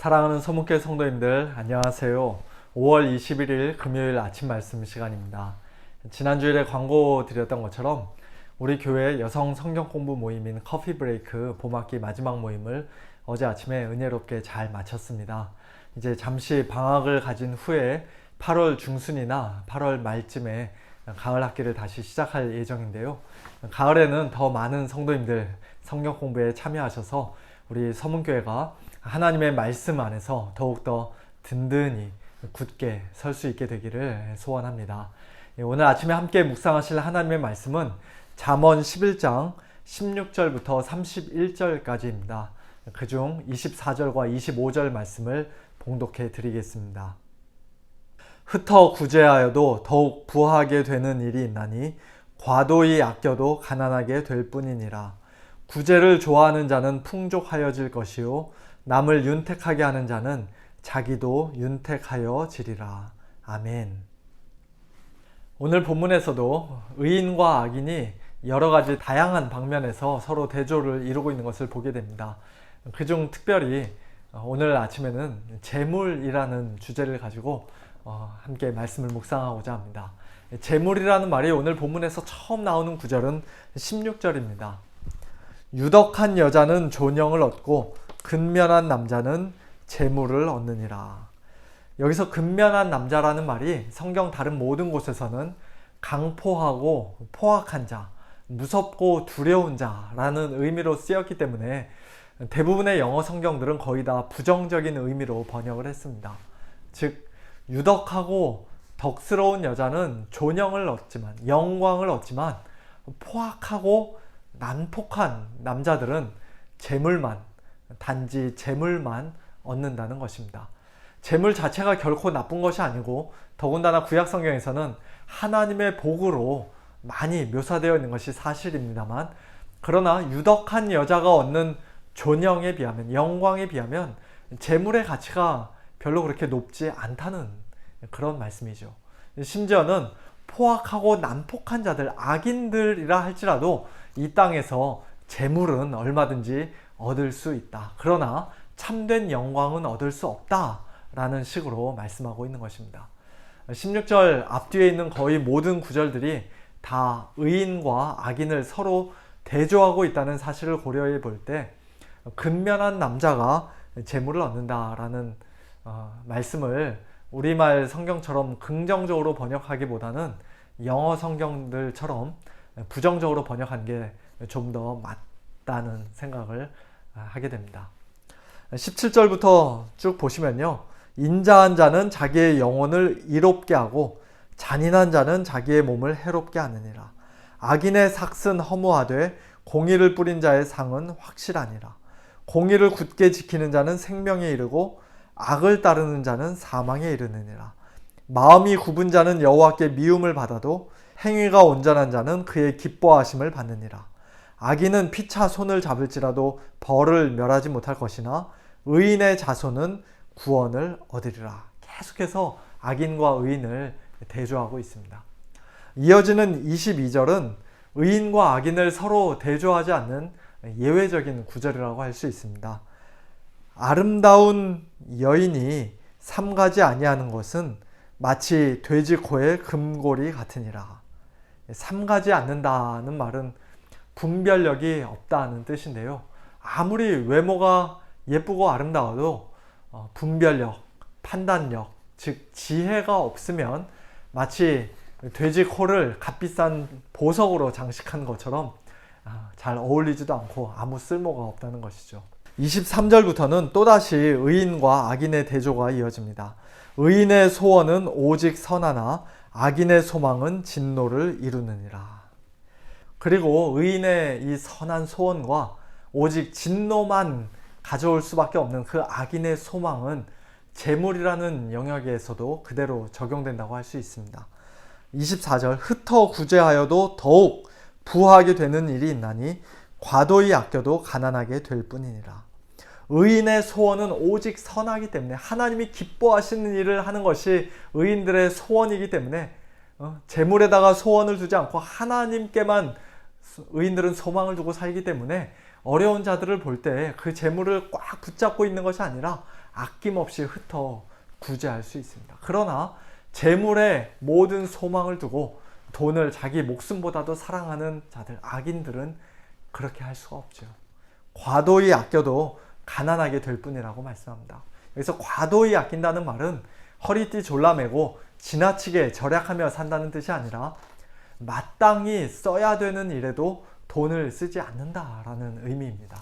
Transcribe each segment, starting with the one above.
사랑하는 서문교회 성도님들 안녕하세요. 5월 21일 금요일 아침 말씀 시간입니다. 지난주일에 광고 드렸던 것처럼 우리 교회 여성 성경 공부 모임인 커피 브레이크 봄학기 마지막 모임을 어제 아침에 은혜롭게 잘 마쳤습니다. 이제 잠시 방학을 가진 후에 8월 중순이나 8월 말쯤에 가을 학기를 다시 시작할 예정인데요. 가을에는 더 많은 성도님들 성경 공부에 참여하셔서 우리 서문교회가 하나님의 말씀 안에서 더욱더 든든히 굳게 설 수 있게 되기를 소원합니다. 예, 오늘 아침에 함께 묵상하실 하나님의 말씀은 잠언 11장 16절부터 31절까지입니다. 그중 24절과 25절 말씀을 봉독해 드리겠습니다. 흩어 구제하여도 더욱 부하게 되는 일이 있나니 과도히 아껴도 가난하게 될 뿐이니라. 구제를 좋아하는 자는 풍족하여질 것이요 남을 윤택하게 하는 자는 자기도 윤택하여 지리라. 아멘. 오늘 본문에서도 의인과 악인이 여러 가지 다양한 방면에서 서로 대조를 이루고 있는 것을 보게 됩니다. 그중 특별히 오늘 아침에는 재물이라는 주제를 가지고 어, 함께 말씀을 묵상하고자 합니다. 재물이라는 말이 오늘 본문에서 처음 나오는 구절은 16절입니다. 유덕한 여자는 존영을 얻고 근면한 남자는 재물을 얻느니라. 여기서 근면한 남자라는 말이 성경 다른 모든 곳에서는 강포하고 포악한 자, 무섭고 두려운 자라는 의미로 쓰였기 때문에 대부분의 영어 성경들은 거의 다 부정적인 의미로 번역을 했습니다. 즉, 유덕하고 덕스러운 여자는 존영을 얻지만, 영광을 얻지만, 포악하고 난폭한 남자들은 재물만, 단지 재물만 얻는다는 것입니다. 재물 자체가 결코 나쁜 것이 아니고 더군다나 구약 성경에서는 하나님의 복으로 많이 묘사되어 있는 것이 사실입니다만 그러나 유덕한 여자가 얻는 존영에 비하면 영광에 비하면 재물의 가치가 별로 그렇게 높지 않다는 그런 말씀이죠. 심지어는 포악하고 난폭한 자들, 악인들이라 할지라도 이 땅에서 재물은 얼마든지 얻을 수 있다. 그러나 참된 영광은 얻을 수 없다. 라는 식으로 말씀하고 있는 것입니다. 16절 앞뒤에 있는 거의 모든 구절들이 다 의인과 악인을 서로 대조하고 있다는 사실을 고려해 볼 때 근면한 남자가 재물을 얻는다라는 어, 말씀을 우리말 성경처럼 긍정적으로 번역하기보다는 영어 성경들처럼 부정적으로 번역한 게 좀 더 맞다는 생각을 하게 됩니다. 17절부터 쭉 보시면요. 인자한 자는 자기의 영혼을 이롭게 하고 잔인한 자는 자기의 몸을 해롭게 하느니라. 악인의 삭은 허무하되 공의를 뿌린 자의 상은 확실하니라. 공의를 굳게 지키는 자는 생명에 이르고 악을 따르는 자는 사망에 이르느니라. 마음이 굽은 자는 여호와께 미움을 받아도 행위가 온전한 자는 그의 기뻐하심을 받느니라. 악인은 피차 손을 잡을지라도 벌을 멸하지 못할 것이나 의인의 자손은 구원을 얻으리라. 계속해서 악인과 의인을 대조하고 있습니다. 이어지는 22절은 의인과 악인을 서로 대조하지 않는 예외적인 구절이라고 할 수 있습니다. 아름다운 여인이 삼가지 아니하는 것은 마치 돼지 코의 금골이 같으니라. 삼가지 않는다는 말은 분별력이 없다는 뜻인데요. 아무리 외모가 예쁘고 아름다워도 어, 분별력, 판단력, 즉 지혜가 없으면 마치 돼지 코를 값비싼 보석으로 장식한 것처럼 아, 잘 어울리지도 않고 아무 쓸모가 없다는 것이죠. 23절부터는 또다시 의인과 악인의 대조가 이어집니다. 의인의 소원은 오직 선하나 악인의 소망은 진노를 이루느니라. 그리고 의인의 이 선한 소원과 오직 진노만 가져올 수밖에 없는 그 악인의 소망은 재물이라는 영역에서도 그대로 적용된다고 할 수 있습니다. 24절 흩어 구제하여도 더욱 부하게 되는 일이 있나니 과도히 아껴도 가난하게 될 뿐이니라. 의인의 소원은 오직 선하기 때문에 하나님이 기뻐하시는 일을 하는 것이 의인들의 소원이기 때문에 어, 재물에다가 소원을 두지 않고 하나님께만 의인들은 소망을 두고 살기 때문에 어려운 자들을 볼 때 그 재물을 꽉 붙잡고 있는 것이 아니라 아낌없이 흩어 구제할 수 있습니다. 그러나 재물에 모든 소망을 두고 돈을 자기 목숨보다도 사랑하는 자들, 악인들은 그렇게 할 수가 없죠. 과도히 아껴도 가난하게 될 뿐이라고 말씀합니다. 여기서 과도히 아낀다는 말은 허리띠 졸라매고 지나치게 절약하며 산다는 뜻이 아니라 마땅히 써야 되는 일에도 돈을 쓰지 않는다라는 의미입니다.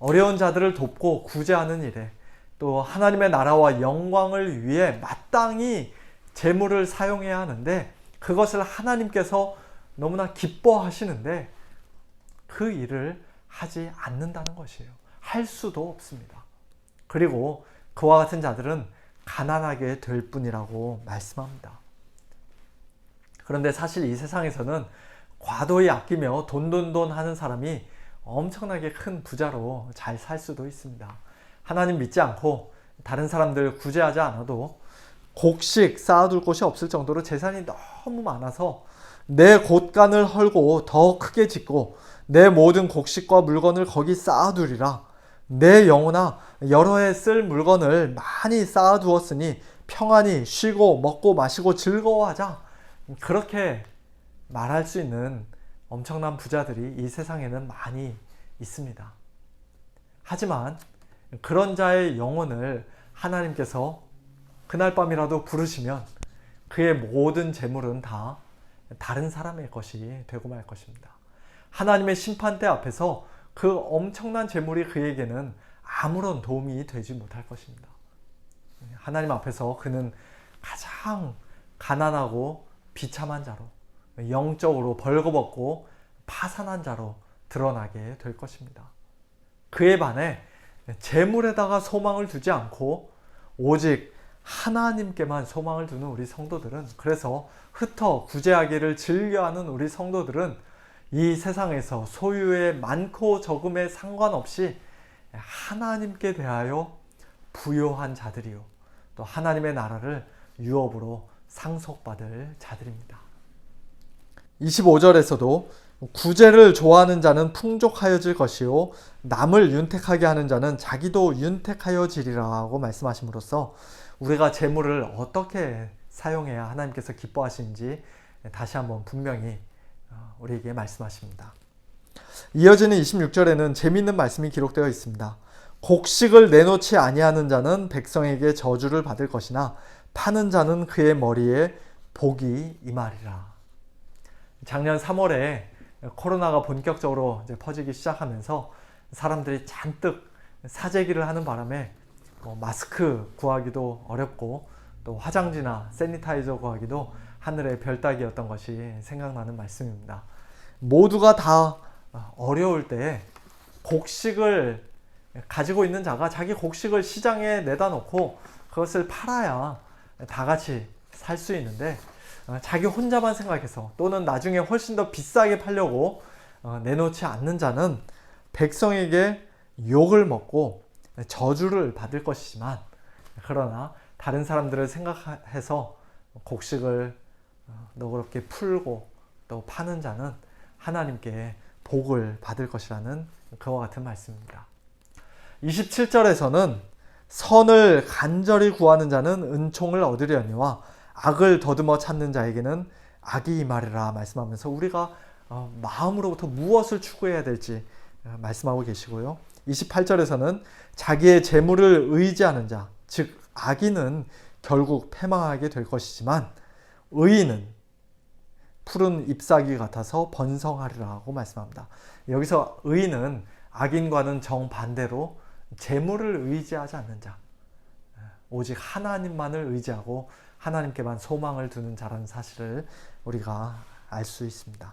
어려운 자들을 돕고 구제하는 일에 또 하나님의 나라와 영광을 위해 마땅히 재물을 사용해야 하는데 그것을 하나님께서 너무나 기뻐하시는데 그 일을 하지 않는다는 것이에요. 할 수도 없습니다. 그리고 그와 같은 자들은 가난하게 될 뿐이라고 말씀합니다. 그런데 사실 이 세상에서는 과도히 아끼며 돈돈돈 하는 사람이 엄청나게 큰 부자로 잘 살 수도 있습니다. 하나님 믿지 않고 다른 사람들 구제하지 않아도 곡식 쌓아둘 곳이 없을 정도로 재산이 너무 많아서 내 곳간을 헐고 더 크게 짓고 내 모든 곡식과 물건을 거기 쌓아두리라. 내 영혼아 여러 해 쓸 물건을 많이 쌓아두었으니 평안히 쉬고 먹고 마시고 즐거워하자. 그렇게 말할 수 있는 엄청난 부자들이 이 세상에는 많이 있습니다. 하지만 그런 자의 영혼을 하나님께서 그날 밤이라도 부르시면 그의 모든 재물은 다 다른 사람의 것이 되고 말 것입니다. 하나님의 심판대 앞에서 그 엄청난 재물이 그에게는 아무런 도움이 되지 못할 것입니다. 하나님 앞에서 그는 가장 가난하고 비참한 자로 영적으로 벌거벗고 파산한 자로 드러나게 될 것입니다. 그에 반해 재물에다가 소망을 두지 않고 오직 하나님께만 소망을 두는 우리 성도들은 그래서 흩어 구제하기를 즐겨하는 우리 성도들은 이 세상에서 소유의 많고 적음에 상관없이 하나님께 대하여 부요한 자들이요 또 하나님의 나라를 유업으로 상속받을 자들입니다. 25절에서도 구제를 좋아하는 자는 풍족하여질 것이요 남을 윤택하게 하는 자는 자기도 윤택하여지리라고 말씀하심으로써 우리가 재물을 어떻게 사용해야 하나님께서 기뻐하시는지 다시 한번 분명히 어, 우리에게 말씀하십니다. 이어지는 26절에는 재미있는 말씀이 기록되어 있습니다. 곡식을 내놓지 아니하는 자는 백성에게 저주를 받을 것이나 파는 자는 그의 머리에 복이 임하리라. 작년 3월에 코로나가 본격적으로 퍼지기 시작하면서 사람들이 잔뜩 사재기를 하는 바람에 뭐 마스크 구하기도 어렵고 또 화장지나 세니타이저 구하기도 하늘의 별 따기였던 것이 생각나는 말씀입니다. 모두가 다 어려울 때 곡식을 가지고 있는 자가 자기 곡식을 시장에 내다 놓고 그것을 팔아야 다 같이 살 수 있는데 어, 자기 혼자만 생각해서 또는 나중에 훨씬 더 비싸게 팔려고 어, 내놓지 않는 자는 백성에게 욕을 먹고 저주를 받을 것이지만 그러나 다른 사람들을 생각해서 곡식을 어, 너그럽게 풀고 또 파는 자는 하나님께 복을 받을 것이라는 그와 같은 말씀입니다. 27절에서는 선을 간절히 구하는 자는 은총을 얻으려니와 악을 더듬어 찾는 자에게는 악이 말이라 말씀하면서 우리가 어, 마음으로부터 무엇을 추구해야 될지 어, 말씀하고 계시고요. 28절에서는 자기의 재물을 의지하는 자, 즉 악인은 결국 패망하게 될 것이지만 의인은 푸른 잎사귀 같아서 번성하리라고 말씀합니다. 여기서 의인은 악인과는 정반대로 재물을 의지하지 않는 자, 오직 하나님만을 의지하고 하나님께만 소망을 두는 자라는 사실을 우리가 알 수 있습니다.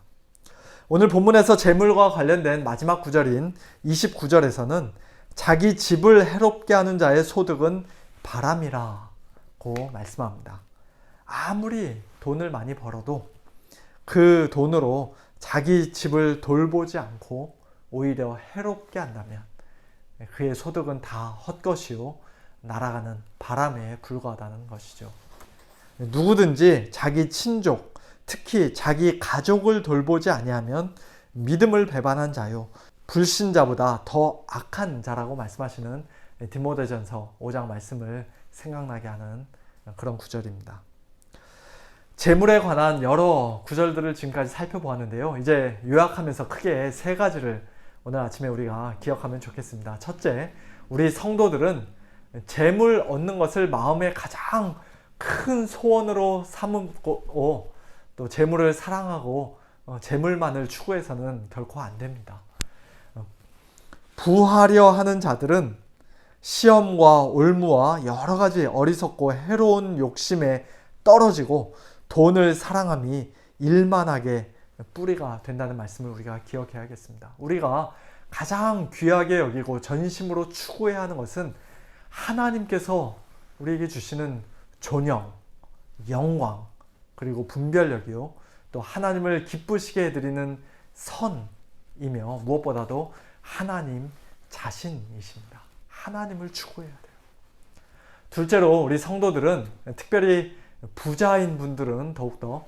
오늘 본문에서 재물과 관련된 마지막 구절인 29절에서는 자기 집을 해롭게 하는 자의 소득은 바람이라고 말씀합니다. 아무리 돈을 많이 벌어도 그 돈으로 자기 집을 돌보지 않고 오히려 해롭게 한다면 그의 소득은 다 헛것이요 날아가는 바람에 불과하다는 것이죠. 누구든지 자기 친족, 특히 자기 가족을 돌보지 아니하면 믿음을 배반한 자요 불신자보다 더 악한 자라고 말씀하시는 디모데전서 5장 말씀을 생각나게 하는 그런 구절입니다. 재물에 관한 여러 구절들을 지금까지 살펴보았는데요. 이제 요약하면서 크게 세 가지를 오늘 아침에 우리가 기억하면 좋겠습니다. 첫째, 우리 성도들은 재물 얻는 것을 마음의 가장 큰 소원으로 삼고 또 재물을 사랑하고 어, 재물만을 추구해서는 결코 안 됩니다. 어, 부하려 하는 자들은 시험과 올무와 여러 가지 어리석고 해로운 욕심에 떨어지고 돈을 사랑함이 일만하게 뿌리가 된다는 말씀을 우리가 기억해야겠습니다. 우리가 가장 귀하게 여기고 전심으로 추구해야 하는 것은 하나님께서 우리에게 주시는 존영, 영광, 그리고 분별력이요. 또 하나님을 기쁘시게 해드리는 선이며 무엇보다도 하나님 자신이십니다. 하나님을 추구해야 돼요. 둘째로 우리 성도들은 특별히 부자인 분들은 더욱더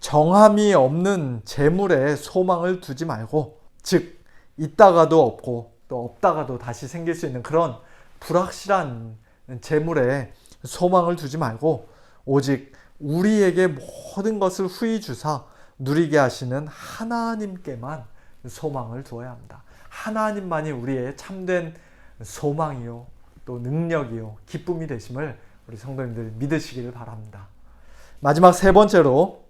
정함이 없는 재물에 소망을 두지 말고 즉 있다가도 없고 또 없다가도 다시 생길 수 있는 그런 불확실한 재물에 소망을 두지 말고 오직 우리에게 모든 것을 후히 주사 누리게 하시는 하나님께만 소망을 두어야 합니다. 하나님만이 우리의 참된 소망이요 또 능력이요 기쁨이 되심을 우리 성도님들 믿으시기를 바랍니다. 마지막 세 번째로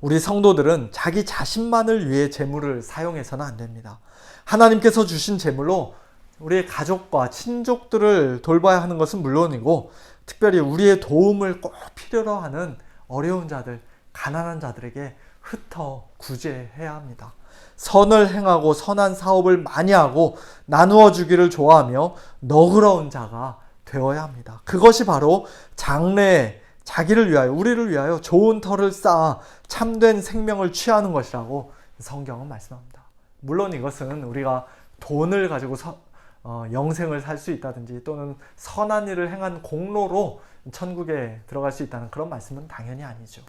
우리 성도들은 자기 자신만을 위해 재물을 사용해서는 안 됩니다. 하나님께서 주신 재물로 우리의 가족과 친족들을 돌봐야 하는 것은 물론이고 특별히 우리의 도움을 꼭 필요로 하는 어려운 자들, 가난한 자들에게 흩어 구제해야 합니다. 선을 행하고 선한 사업을 많이 하고 나누어 주기를 좋아하며 너그러운 자가 되어야 합니다. 그것이 바로 장래에 자기를 위하여 우리를 위하여 좋은 터를 쌓아 참된 생명을 취하는 것이라고 성경은 말씀합니다. 물론 이것은 우리가 돈을 가지고 서, 어, 영생을 살 수 있다든지 또는 선한 일을 행한 공로로 천국에 들어갈 수 있다는 그런 말씀은 당연히 아니죠.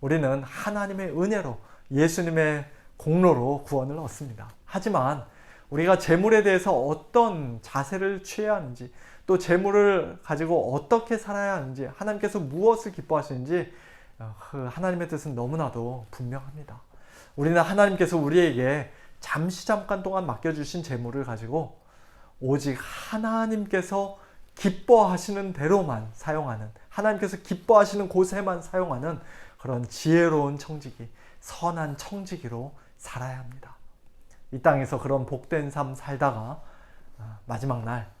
우리는 하나님의 은혜로 예수님의 공로로 구원을 얻습니다. 하지만 우리가 재물에 대해서 어떤 자세를 취해야 하는지 또 재물을 가지고 어떻게 살아야 하는지 하나님께서 무엇을 기뻐하시는지 어, 그 하나님의 뜻은 너무나도 분명합니다. 우리는 하나님께서 우리에게 잠시 잠깐 동안 맡겨주신 재물을 가지고 오직 하나님께서 기뻐하시는 대로만 사용하는 하나님께서 기뻐하시는 곳에만 사용하는 그런 지혜로운 청지기, 선한 청지기로 살아야 합니다. 이 땅에서 그런 복된 삶 살다가 어, 마지막 날 어,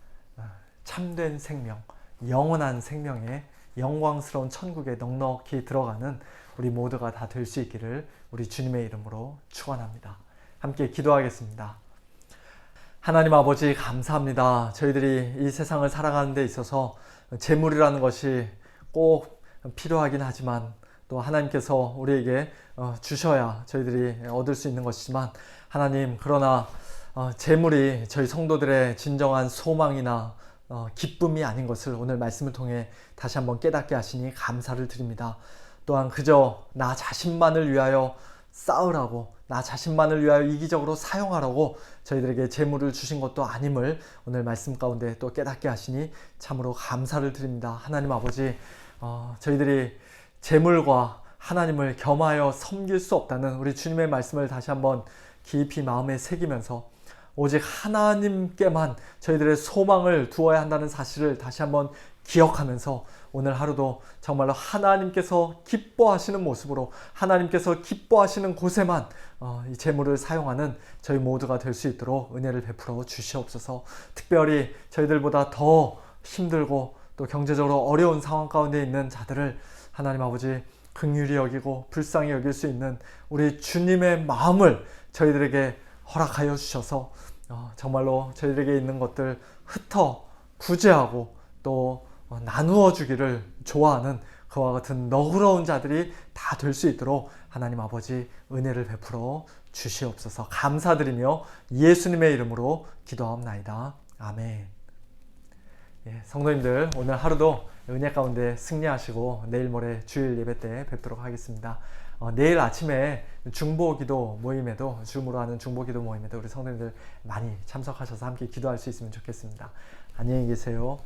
참된 생명, 영원한 생명의 영광스러운 천국에 넉넉히 들어가는 우리 모두가 다 될 수 있기를 우리 주님의 이름으로 축원합니다. 함께 기도하겠습니다. 하나님 아버지 감사합니다. 저희들이 이 세상을 살아가는 데 있어서 재물이라는 것이 꼭 필요하긴 하지만 또 하나님께서 우리에게 어, 주셔야 저희들이 얻을 수 있는 것이지만 하나님 그러나 어, 재물이 저희 성도들의 진정한 소망이나 어, 기쁨이 아닌 것을 오늘 말씀을 통해 다시 한번 깨닫게 하시니 감사를 드립니다. 또한 그저 나 자신만을 위하여 싸우라고 나 자신만을 위하여 이기적으로 사용하라고 저희들에게 재물을 주신 것도 아님을 오늘 말씀 가운데 또 깨닫게 하시니 참으로 감사를 드립니다. 하나님 아버지, 어, 저희들이 재물과 하나님을 겸하여 섬길 수 없다는 우리 주님의 말씀을 다시 한번 깊이 마음에 새기면서 오직 하나님께만 저희들의 소망을 두어야 한다는 사실을 다시 한번 기억하면서 오늘 하루도 정말로 하나님께서 기뻐하시는 모습으로 하나님께서 기뻐하시는 곳에만 어, 이 재물을 사용하는 저희 모두가 될 수 있도록 은혜를 베풀어 주시옵소서. 특별히 저희들보다 더 힘들고 또 경제적으로 어려운 상황 가운데 있는 자들을 하나님 아버지 긍휼히 여기고 불쌍히 여길 수 있는 우리 주님의 마음을 저희들에게 허락하여 주셔서 어, 정말로 저희들에게 있는 것들 흩어 구제하고 또 어, 나누어 주기를 좋아하는 그와 같은 너그러운 자들이 다 될 수 있도록 하나님 아버지 은혜를 베풀어 주시옵소서 감사드리며 예수님의 이름으로 기도하옵나이다. 아멘. 예, 성도님들 오늘 하루도 은혜 가운데 승리하시고 내일 모레 주일 예배 때 뵙도록 하겠습니다. 어, 내일 아침에 중보기도 모임에도 줌으로 하는 중보기도 모임에도 우리 성도님들 많이 참석하셔서 함께 기도할 수 있으면 좋겠습니다. 안녕히 계세요.